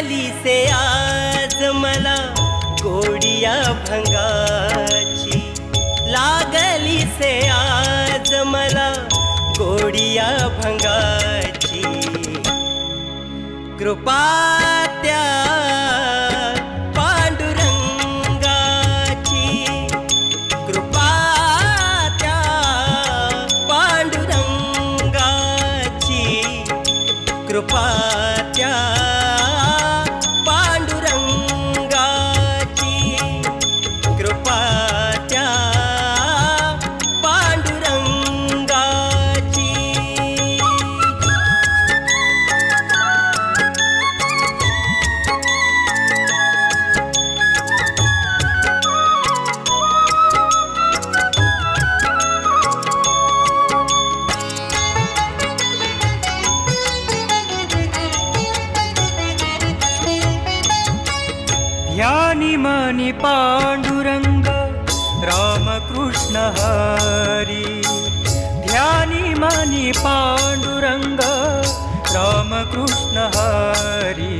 लागली से आज मला गोडिया भंगाची. लागली से आज मला गोडिया भंगाची. कृपा त्या कृपा त्या ध्यानी मनी पांडुरंग रामकृष्ण हरी। ध्यानी मनी पांडुरंग रामकृष्ण हरी।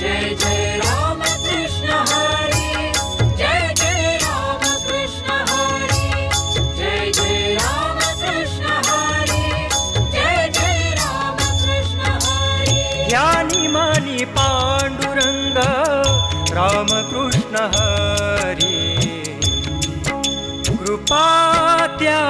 जय जय राम कृष्ण हरी जय जय राम कृष्ण हरी। जय जय राम कृष्ण हरी जय जय राम कृष्ण हरी। ध्यानी मनी पांडुरंग रामकृष्ण हरी। कृपा त्या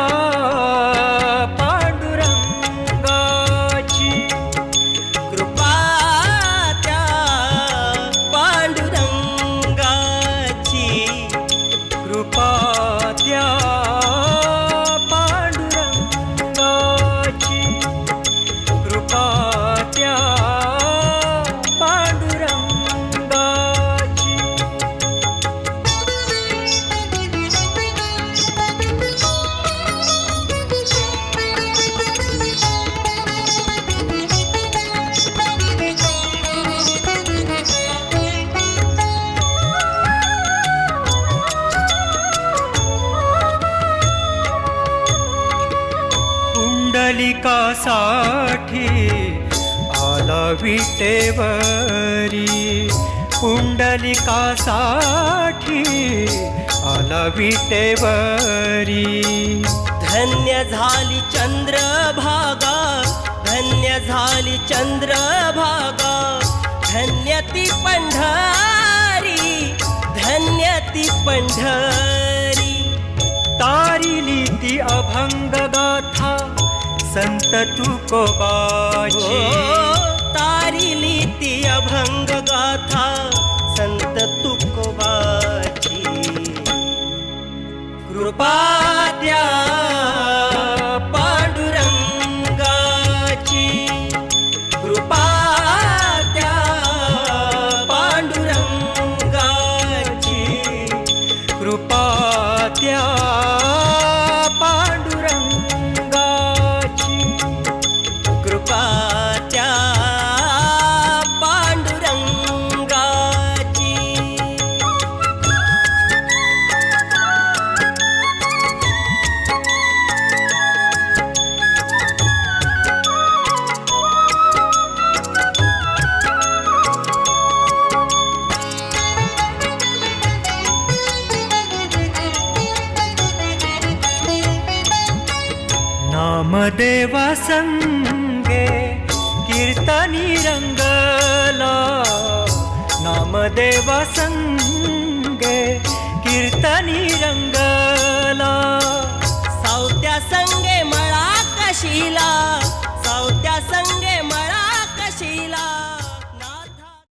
पुंडलिकासाठी आला विटेवरी. पुंडलिकासाठी आला विटेवरी. धन्य झाली चंद्रभागा धन्य झाली चंद्रभागा. धन्य ती पंढरी धन्य ती पंढरी. तारिली ती अभंग गाथा संत हो, तुकोबाची. तारिली ती अभंग गाथा वामदेवा संगे कीर्तनी रंगला. नामदेवा संगे कीर्तनी रंगला. सावत्या संगे मळा कशीला. सावत्या संगे मळा कशीला.